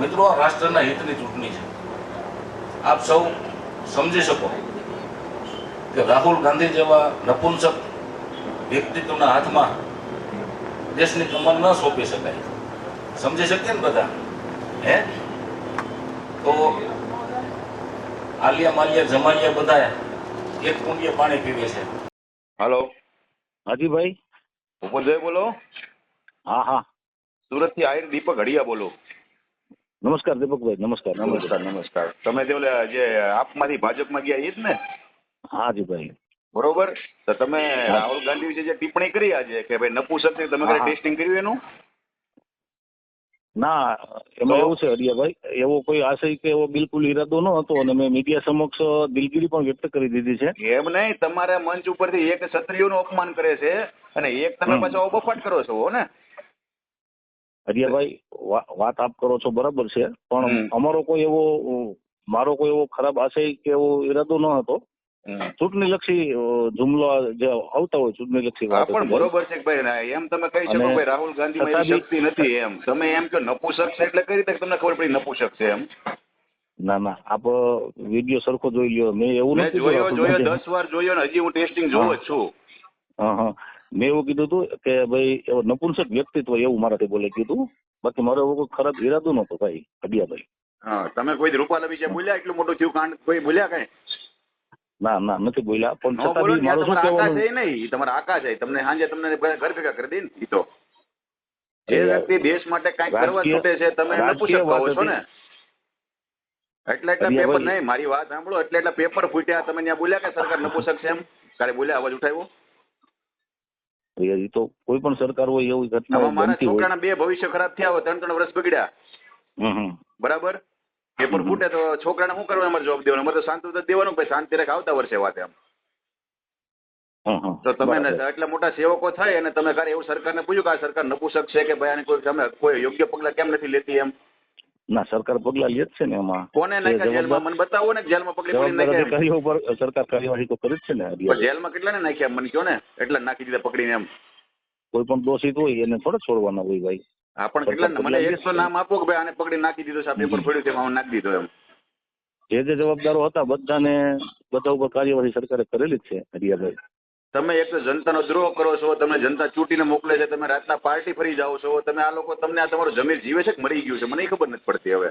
મિત્રો રાષ્ટ્રના હિતની ચૂંટણી છે. આપ સૌ સમજી શકો કે રાહુલ ગાંધી જેવા નપુંસક વ્યક્તિત્વના હાથમાં દેશની કમર ન સોંપી શકાય. સમજી શકીએ ને બધા? હે? તો આલિયા માલિયા જમાલિયા બધા એક કુંડીએ પાણી પીવે છે. હાલો. હાજીભાઈ ભાઈ ભૂપતભાઈ બોલો. હા હા. સુરતથી આયર દીપક હડિયા બોલો. નમસ્કાર દીપકભાઈ નમસ્કાર નમસ્કાર નમસ્કાર. તમે તે ઓલા જે આપમાંથી ભાજપમાં ગયા એ જ ને? હાજી ભાઈ. બરોબર? તો તમે રાહુલ ગાંધી વિશે જે ટિપ્પણી કરી આજે કે ભાઈ નપુસક તમે કઈ ટેસ્ટિંગ કર્યું એનું? ના એમાં એવું છે હરિયાભાઈ એવો કોઈ આશય કે એવો બિલકુલ ઈરાદો ન હતો અને મેં મીડિયા સમક્ષ દિલગીરી પણ વ્યક્ત કરી દીધી છે. એમ નહીં તમારા મંચ ઉપરથી એક ક્ષત્રિયોનું અપમાન કરે છે અને એક તમે. પાછો બફાટ કરો છો હો ને? હરિયાભાઈ વાત આપ કરો છો બરાબર છે પણ અમારો કોઈ એવો મારો કોઈ એવો ખરાબ આશય કે એવો ઈરાદો ન હતો. ચૂંટણી લક્ષી જુમલો જે આવતા હોય ચૂંટણી લક્ષી વાત પણ બરોબર છે ભાઈ એમ તમે કહી શકો ભાઈ રાહુલ ગાંધી એવી શક્તિ નથી એમ. તમે એમ કે નપુસક છે એટલે કઈ રીતે તમને ખબર પડી નપુસક છે એમ? ના ના આપ વીડિયો સરખો જોઈ લ્યો. મેં એવું નથી જોયો જોયો દસ વાર જોયો ને હજી હું ટેસ્ટિંગ જોઉં જ છું. હા હા. મેં એવું કીધું હતું કે ભાઈ એવો નપુંસક વ્યક્તિત્વ એવું મારાથી બોલે કીધું બાકી મારો એવો કોઈ ખરાબ ઈરાદો નતો ભાઈ અડિયાભાઈ. હા તમે કોઈ રૂપાલા વિશે બોલ્યા? એટલું મોટું થયું કાંડ? કોઈ બોલ્યા કઈ? ના ના નથી બોલ્યા. પણ છતાં મારું શું કહેવાનું? નહીં. તમારા આકા છે. તમને સાંજે તમને ઘર ભેગા કરી દે ને ઈ તો. જે વ્યક્તિ દેશ માટે કઈ કરવા છૂટે છે તમે નપુંસક કહો છો ને. એટલે એટલા પેપર. નહીં મારી વાત સાંભળો. એટલે એટલા પેપર ફૂટ્યા. તમે ત્યાં બોલ્યા કે સરકાર નપુંસક છે એમ? કાલે બોલ્યા અવાજ ઉઠાવ્યો? એ તો કોઈ પણ સરકાર હોય એવી ઘટના મારા છોકરાના બે ભવિષ્ય ખરાબ થયા હોય ત્રણ ત્રણ વર્ષ બગડ્યા. બરાબર? પેપર. ફૂટે તો છોકરાને શું કરવા અમારે જવાબ દેવાનો? અમારે તો શાંતિ દેવાનું ભાઈ શાંતિ રેખ આવતા વર્ષે વાત એમ. તો તમે એટલા મોટા સેવકો થાય અને તમે ઘરે એવું સરકારને પૂછ્યું કે આ સરકાર નપુસક છે કે ભાઈ આને કોઈ તમે કોઈ યોગ્ય પગલા કેમ નથી લેતી એમ? ના સરકાર પગલા લે જ છે ને એમાં. કોને નાખ્યા જેલમાં? મને બતાવો ને જેલમાં પકડી પડી નાખ્યા. અધિકારીઓ પર સરકાર કાર્યવાહી તો કરે જ છે ને પણ. જેલમાં કેટલાને નાખ્યા? મને કયો ને એટલા નાખી દીધા પકડીને એમ. કોઈ પણ દોષિત હોય એને થોડા છોડવાના હોય ભાઈ. હા પણ કેટલા મને એકસો નામ આપો કે ભાઈ આને પકડી નાખી દીધો છે આ પેપર. પડ્યું છે નાખી દીધો એમ. જે જે જવાબદારો હતા બધાને બધા ઉપર કાર્યવાહી સરકારે કરેલી જ છે હરિયાભાઈ તમે એક જનતાનો દ્રોહ કરો છો, તમને જનતા ચૂંટીને મોકલે છે, તમે રાતના પાર્ટી ફરી જાઓ છો, તમે આ લોકો, તમને આ તમારું જમીર જીવે છે કે મરી ગયું છે? મને એ ખબર નથી પડતી હવે.